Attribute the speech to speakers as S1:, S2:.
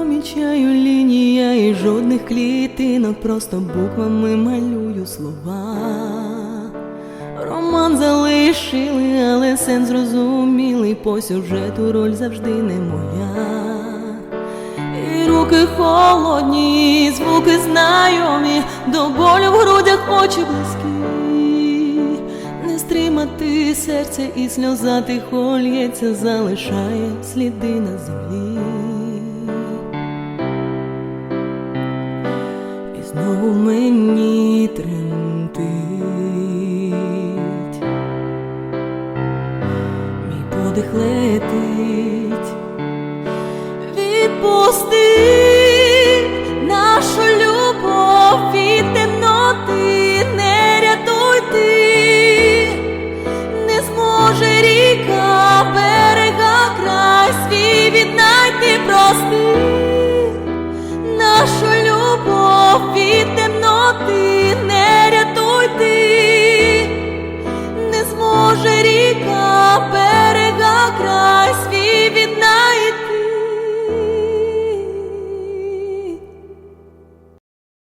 S1: помічаю лінія і жодних клітинок, просто буквами малюю слова. Роман залишили, але сенс зрозумілий, по сюжету роль завжди не моя. І руки холодні, і звуки знайомі, до болю в грудях очі близькі. Не стримати серце і сльоза тихо лється, залишає сліди на землі. Знову мені тремтить мій подих летить. Відпусти нашу любов від темноти, не рятуй ти, не зможе ріка берега край свій віднайти прости не